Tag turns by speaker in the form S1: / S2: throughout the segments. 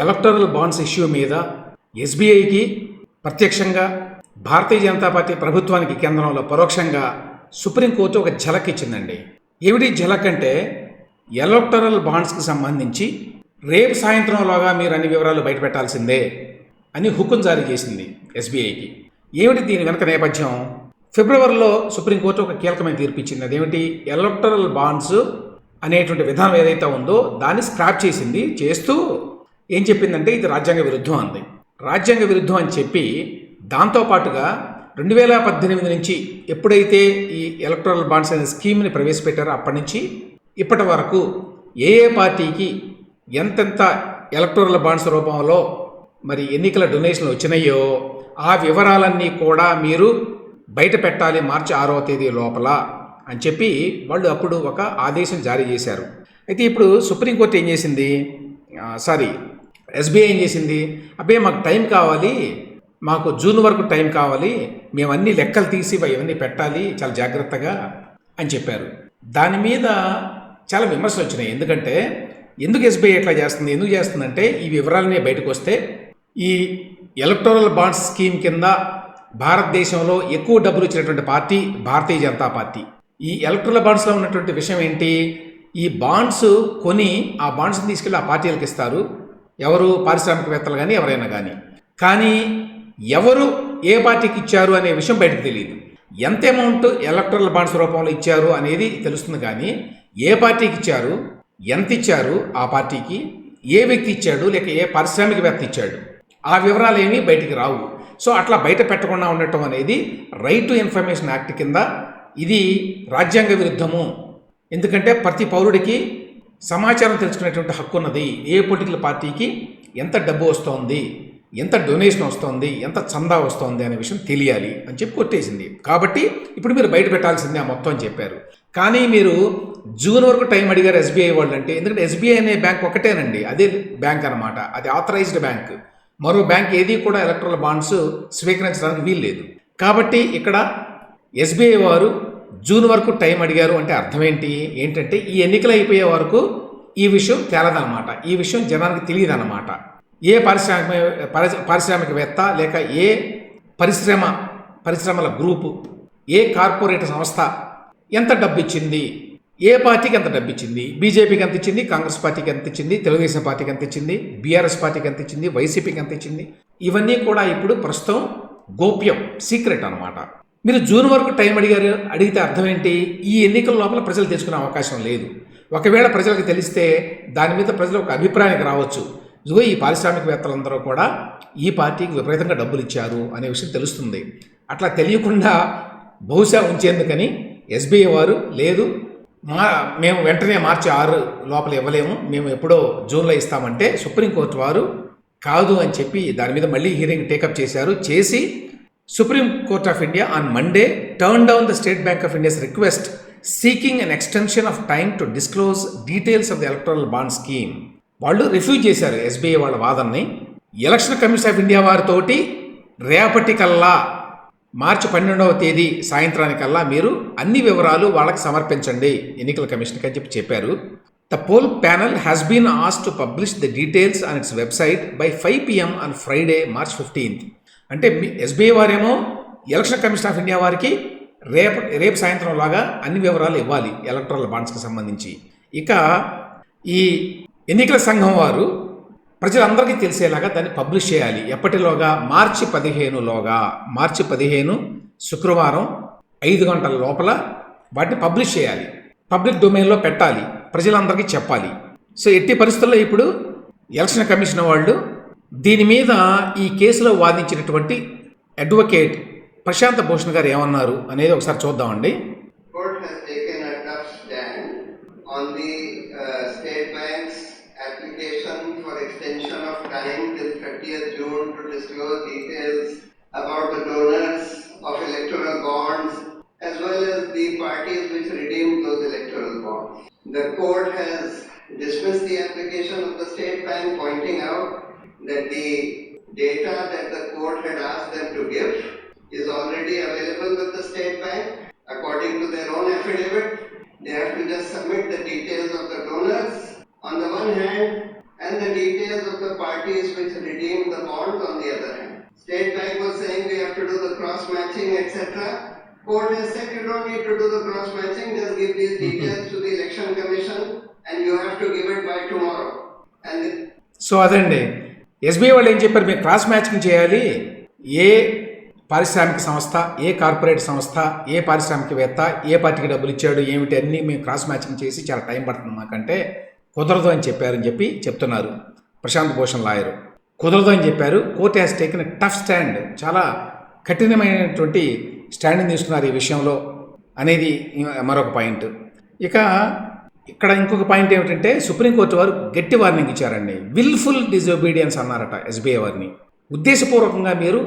S1: Electoral bonds issue మీద ఎస్బీఐకి ప్రత్యక్షంగా భారతీయ Janata party ప్రభుత్వానికి కేంద్రంలో పరోక్షంగా సుప్రీంకోర్టు ఒక ఝలక్ ఇచ్చిందండి. ఏమిటి ఝలక్ అంటే ఎలక్టరల్ బాండ్స్కి సంబంధించి రేపు సాయంత్రంలోగా మీరు అన్ని వివరాలు బయటపెట్టాల్సిందే అని హుకుం జారీ చేసింది ఎస్బీఐకి. ఏమిటి దీని వెనక నేపథ్యం? ఫిబ్రవరిలో సుప్రీంకోర్టు ఒక కీలకమైన తీర్పు ఇచ్చింది. అదేమిటి? ఎలక్టరల్ బాండ్స్ అనేటువంటి విధానం ఏదైతే ఉందో దాన్ని స్క్రాప్ చేసింది చేస్తూ ఏం చెప్పిందంటే ఇది రాజ్యాంగ విరుద్ధం అంది. రాజ్యాంగ విరుద్ధం అని చెప్పి దాంతోపాటుగా రెండు వేల పద్దెనిమిది నుంచి ఎప్పుడైతే ఈ ఎలక్ట్రల్ బాండ్స్ అనే స్కీమ్ని ప్రవేశపెట్టారో అప్పటి నుంచి ఇప్పటి వరకు ఏ ఏ పార్టీకి ఎంతెంత ఎలక్టరల్ బాండ్స్ రూపంలో మరి ఎన్నికల డొనేషన్లు వచ్చినాయో ఆ వివరాలన్నీ కూడా మీరు బయట పెట్టాలి మార్చి ఆరవ తేదీ లోపల అని చెప్పి వాళ్ళు అప్పుడు ఒక ఆదేశం జారీ చేశారు. అయితే ఇప్పుడు సుప్రీంకోర్టు ఏం చేసింది? సారీ ఎస్బీఐ ఏం చేసింది? అబ్బే మాకు టైం కావాలి. మాకు జూన్ వరకు టైం కావాలి. మేము అన్ని లెక్కలు తీసి ఇవన్నీ పెట్టాలి. చాలా జాగ్రత్తగా అని చెప్పారు. దాని మీద చాలా విమర్శలు వచ్చినాయి. ఎందుకంటే ఎందుకు ఎస్బీఐ ఎట్లా చేస్తుంది? ఎందుకు చేస్తుందంటే ఈ వివరాలనే బయటకు వస్తే ఈ ఎలక్టోరల్ బాండ్స్ స్కీమ్ కింద భారతదేశంలో ఎక్కువ డబ్బులు ఇచ్చినటువంటి పార్టీ భారతీయ జనతా పార్టీ. ఈ ఎలక్ట్రల్ బాండ్స్లో ఉన్నటువంటి విషయం ఏంటి? ఈ బాండ్స్ కొని ఆ బాండ్స్ని తీసుకెళ్ళి ఆ పార్టీలకు ఇస్తారు. ఎవరు పారిశ్రామికవేత్తలు కానీ ఎవరైనా కానీ కానీ ఎవరు ఏ పార్టీకి ఇచ్చారు అనే విషయం బయటకు తెలియదు ఎంత అమౌంట్ ఎలక్ట్రల్ బాండ్స్ రూపంలో ఇచ్చారు అనేది తెలుస్తుంది కానీ ఏ పార్టీకి ఇచ్చారు ఎంత ఇచ్చారు ఆ పార్టీకి ఏ వ్యక్తి ఇచ్చాడు లేక ఏ పారిశ్రామికవేత్త ఇచ్చాడు ఆ వివరాలు ఏమీ బయటికి రావు. సో అట్లా బయట పెట్టకుండా ఉండటం అనేది రైట్ టు ఇన్ఫర్మేషన్ యాక్ట్ కింద ఇది రాజ్యాంగ విరుద్ధము. ఎందుకంటే ప్రతి పౌరుడికి సమాచారం తెలుసుకునేటువంటి హక్కు ఉన్నది. ఏ పొలిటికల్ పార్టీకి ఎంత డబ్బు వస్తోంది ఎంత డొనేషన్ వస్తోంది ఎంత చందా వస్తోంది అనే విషయం తెలియాలి అని చెప్పి కొట్టేసింది. కాబట్టి ఇప్పుడు మీరు బయట పెట్టాల్సిందే ఆ మొత్తం అని చెప్పారు. కానీ మీరు జూన్ వరకు టైం అడిగారు ఎస్బీఐ వాళ్ళు అంటే ఎందుకంటే ఎస్బీఐ అనే బ్యాంక్ ఒకటేనండి. అదే బ్యాంక్ అనమాట అది ఆథరైజ్డ్ బ్యాంక్. మరో బ్యాంక్ ఏది కూడా ఎలక్ట్రల్ బాండ్స్ స్వీకరించడానికి వీల్లేదు. కాబట్టి ఇక్కడ ఎస్బీఐ వారు జూన్ వరకు టైం అడిగారు అంటే అర్థం ఏంటి ఏంటంటే ఈ ఎన్నికలు అయిపోయే వరకు ఈ విషయం తేలదన్నమాట. ఈ విషయం జనానికి తెలియదన్నమాట. ఏ పారిశ్రామిక పారిశ్రామికవేత్త లేక ఏ పరిశ్రమ పరిశ్రమల గ్రూపు ఏ కార్పొరేట్ సంస్థ ఎంత డబ్బు ఇచ్చింది ఏ పార్టీకి ఎంత డబ్బు ఇచ్చింది బీజేపీకి ఎంత ఇచ్చింది? కాంగ్రెస్ పార్టీకి ఎంత ఇచ్చింది? తెలుగుదేశం పార్టీకి ఎంత ఇచ్చింది? బీఆర్ఎస్ పార్టీకి ఎంత ఇచ్చింది? వైసీపీకి ఎంత ఇచ్చింది? ఇవన్నీ కూడా ఇప్పుడు ప్రస్తుతం గోప్యం సీక్రెట్ అనమాట మీరు జూన్ వరకు టైం అడిగారు అడిగితే అర్థం ఏంటి? ఈ ఎన్నికల లోపల ప్రజలు తెలుసుకునే అవకాశం లేదు. ఒకవేళ ప్రజలకు తెలిస్తే దాని మీద ప్రజలు ఒక అభిప్రాయానికి రావచ్చు. ఇదిగో ఈ పారిశ్రామికవేత్తలందరూ కూడా ఈ పార్టీకి విపరీతంగా డబ్బులు ఇచ్చారు అనే విషయం తెలుస్తుంది. అట్లా తెలియకుండా బహుశా ఉంచేందుకని ఎస్బీఐ వారు లేదు మా మేము వెంటనే మార్చి ఆరు లోపల ఇవ్వలేము మేము ఎప్పుడో జూన్లో ఇస్తామంటే సుప్రీంకోర్టు వారు కాదు అని చెప్పి దాని మీద మళ్ళీ హీరింగ్ టేకప్ చేశారు చేసి supreme court of India on Monday turn down the State Bank of India's request seeking an extension of time to disclose details of the electoral bond scheme వాళ్ళు రిఫ్యూజ్ చేశారు ఎస్బీఐ వాళ్ళ వాదనని. Election commission of India వారితోటి రేపటికల్లా మార్చి పన్నెండవ తేదీ సాయంత్రానికల్లా మీరు అన్ని వివరాలు వాళ్ళకి సమర్పించండి ఎన్నికల కమిషన్కి అని చెప్పి చెప్పారు. The poll panel has been as to publish the details on its website by five PM on Friday March fifteenth అంటే ఎస్బీఐ వారేమో ఎలక్షన్ కమిషన్ ఆఫ్ ఇండియా వారికి రేపు రేపు సాయంత్రం లాగా అన్ని వివరాలు ఇవ్వాలి ఎలక్ట్రల్ బాండ్స్కి సంబంధించి. ఇక ఈ ఎన్నికల సంఘం వారు ప్రజలందరికీ తెలిసేలాగా దాన్ని పబ్లిష్ చేయాలి. ఎప్పటిలోగా? మార్చి పదిహేనులోగా మార్చి పదిహేను శుక్రవారం ఐదు గంటల లోపల వాటిని పబ్లిష్ చేయాలి. పబ్లిక్ డొమైన్లో పెట్టాలి. ప్రజలందరికీ చెప్పాలి. సో ఎట్టి పరిస్థితుల్లో ఇప్పుడు ఎలక్షన్ కమిషన్ వాళ్ళు దీని మీద ఈ కేసులో వాదించినటువంటి అడ్వకేట్ ప్రశాంత భూషణ్ గారు ఏమన్నారు అనేది ఒకసారి చూద్దామండి
S2: on the uh, state bank's application for extension of time till 30th June to disclose details about the donors of electoral bonds as well as the parties which redeemed those electoral bonds. The court has dismissed the application of the state bank pointing out that the data that the court had asked them to give is already available with the state bank. According to their own affidavit, they have to just submit the details of the donors on the one hand, and and the details of the parties which redeemed the bonds on the other hand. State Bank was saying we have to do the cross matching, etc. Court has said you don't need to do the cross matching, just give these details to the election commission and you have to give it by tomorrow. And the
S1: so అదండి SBI వాళ్ళు ఏం చెప్పారు? మీరు cross matching చేయాలి. ఏ పారిశ్రామిక సంస్థ ఏ corporate సంస్థ ఏ పారిశ్రామికవేత్త ఏ పార్టీకి డబ్బులు ఇచ్చాడు ఏమిటి అన్నీ మేము క్రాస్ మ్యాచింగ్ చేసి చాలా టైం పడుతుంది మాకంటే కుదరదు అని చెప్పారని చెప్పి చెప్తున్నారు ప్రశాంత్ భూషణ్ లాయరు. కుదరదు అని చెప్పారు. Court has taken tough stand చాలా కఠినమైనటువంటి స్టాండింగ్ తీసుకున్నారు ఈ విషయంలో అనేది మరొక పాయింట్. ఇక ఇక్కడ ఇంకొక పాయింట్ ఏమిటంటే సుప్రీంకోర్టు వారు గట్టి వార్నింగ్ ఇచ్చారండి. విల్ఫుల్ డిజొబీడియన్స్ అన్నారట ఎస్బీఐ వారిని. ఉద్దేశపూర్వకంగా మీరు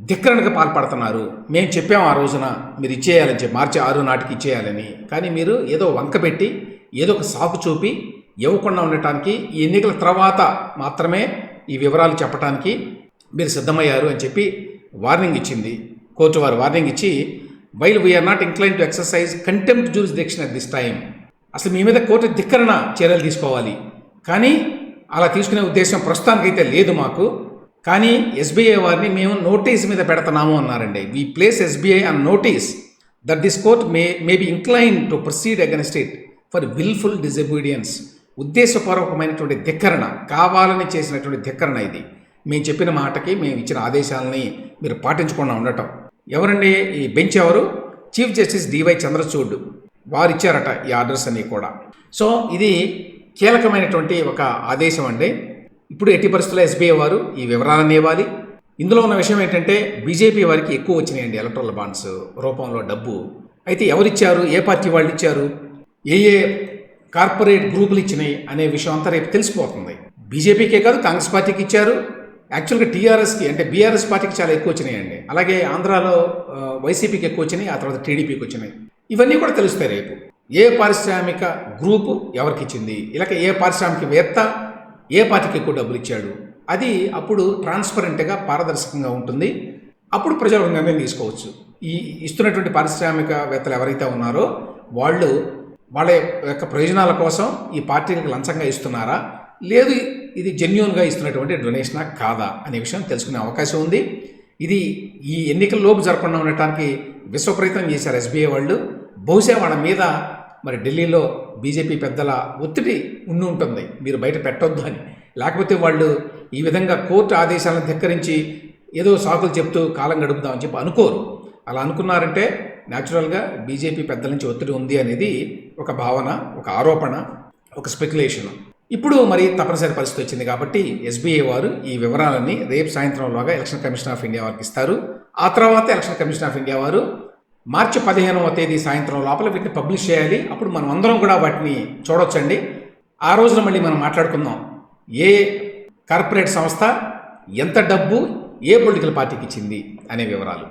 S1: ధిక్కరణకు పాల్పడుతున్నారు. మేము చెప్పాం ఆ రోజున మీరు ఇచ్చేయాలని చెప్పి మార్చి ఆరు నాటికి ఇచ్చేయాలని. కానీ మీరు ఏదో వంక పెట్టి ఏదో ఒక సాకు చూపి ఇవ్వకుండా ఉండటానికి ఈ ఎన్నికల తర్వాత మాత్రమే ఈ వివరాలు చెప్పడానికి మీరు సిద్ధమయ్యారు అని చెప్పి వార్నింగ్ ఇచ్చింది. కోర్టు వారు వార్నింగ్ ఇచ్చి while we are not inclined to exercise contempt jurisdiction at this time అసలు మీ మీద కోర్టు ధిక్కరణ చర్యలు తీసుకోవాలి. కానీ అలా తీసుకునే ఉద్దేశం ప్రస్తుతానికైతే లేదు మాకు. కానీ ఎస్బీఐ వారిని మేము నోటీస్ మీద పెడుతున్నాము అన్నారండి. We place SBI on notice that this court may may be inclined to proceed against it for wilful disobedience ఉద్దేశపూర్వకమైనటువంటి ధిక్కరణ కావాలని చేసినటువంటి ధిక్కరణ ఇది. మేము చెప్పిన మాటకి మేము ఇచ్చిన ఆదేశాలని మీరు పాటించకుండా ఉండటం. ఎవరండి ఈ బెంచ్ ఎవరు? Chief justice DY Chandrachud. వారు ఇచ్చారట ఈ ఆర్డర్స్ అన్నీ కూడా. సో ఇది కీలకమైనటువంటి ఒక ఆదేశం అండి. ఇప్పుడు ఎట్టి పరిస్థితుల్లో ఎస్బీఐ వారు ఈ వివరాలన్నీ ఇవ్వాలి. ఇందులో ఉన్న విషయం ఏంటంటే బీజేపీ వారికి ఎక్కువ వచ్చినాయండి ఎలక్ట్రల్ బాండ్స్ రూపంలో డబ్బు. అయితే ఎవరిచ్చారు? ఏ పార్టీ వాళ్ళు ఇచ్చారు ఏ ఏ కార్పొరేట్ గ్రూపులు ఇచ్చినాయి అనే విషయం అంతా రేపు తెలిసిపోతుంది. బీజేపీకే కాదు కాంగ్రెస్ పార్టీకి ఇచ్చారు. యాక్చువల్గా టీఆర్ఎస్కి అంటే బీఆర్ఎస్ పార్టీకి చాలా ఎక్కువ వచ్చినాయండి. అలాగే ఆంధ్రాలో వైసీపీకి ఎక్కువ వచ్చినాయి ఆ తర్వాత టీడీపీకి వచ్చినాయి. ఇవన్నీ కూడా తెలుస్తాయి రేపు. ఏ పారిశ్రామిక గ్రూపు ఎవరికి ఇచ్చింది ఇలాగ ఏ పారిశ్రామికవేత్త ఏ పార్టీకి ఎక్కువ డబ్బులు ఇచ్చాడు అది అప్పుడు ట్రాన్స్పరెంట్గా పారదర్శకంగా ఉంటుంది. అప్పుడు ప్రజలు నిర్ణయం తీసుకోవచ్చు. ఈ ఇస్తున్నటువంటి పారిశ్రామికవేత్తలు ఎవరైతే ఉన్నారో వాళ్ళు వాళ్ళ యొక్క ప్రయోజనాల కోసం ఈ పార్టీలకు లంచంగా ఇస్తున్నారా? లేదు ఇది జెన్యున్గా ఇస్తున్నటువంటి డొనేషనా కాదా? అనే విషయం తెలుసుకునే అవకాశం ఉంది. ఇది ఈ ఎన్నికల లోపు జరగకుండా ఉండటానికి విశ్వ ప్రయత్నం చేశారు ఎస్బీఐ వాళ్ళు. బహుశా వాళ్ళ మీద మరి ఢిల్లీలో బీజేపీ పెద్దల ఒత్తిడి ఉండి ఉంటుంది. మీరు బయట పెట్టొద్దు అని. లేకపోతే వాళ్ళు ఈ విధంగా కోర్టు ఆదేశాలను ధిక్కరించి ఏదో సాకులు చెప్తూ కాలం గడుపుదామని చెప్పి అనుకోరు. అలా అనుకున్నారంటే న్యాచురల్గా బీజేపీ పెద్దల నుంచి ఒత్తిడి ఉంది అనేది ఒక భావన ఒక ఆరోపణ ఒక స్పెక్యులేషన్. ఇప్పుడు మరి తప్పనిసరి పరిస్థితి వచ్చింది కాబట్టి ఎస్బీఐ వారు ఈ వివరాలన్నీ రేపు సాయంత్రంలోగా ఎలక్షన్ కమిషన్ ఆఫ్ ఇండియా వారికి ఇస్తారు. ఆ తర్వాత ఎలక్షన్ కమిషన్ ఆఫ్ ఇండియా వారు మార్చి పదిహేనవ తేదీ సాయంత్రం లోపల వీటిని పబ్లిష్ చేయాలి. అప్పుడు మనం అందరం కూడా వాటిని చూడొచ్చండి. ఆ రోజున మళ్ళీ మనం మాట్లాడుకుందాం. ఏ కార్పొరేట్ సంస్థ ఎంత డబ్బు ఏ పొలిటికల్ పార్టీకి ఇచ్చింది అనే వివరాలు.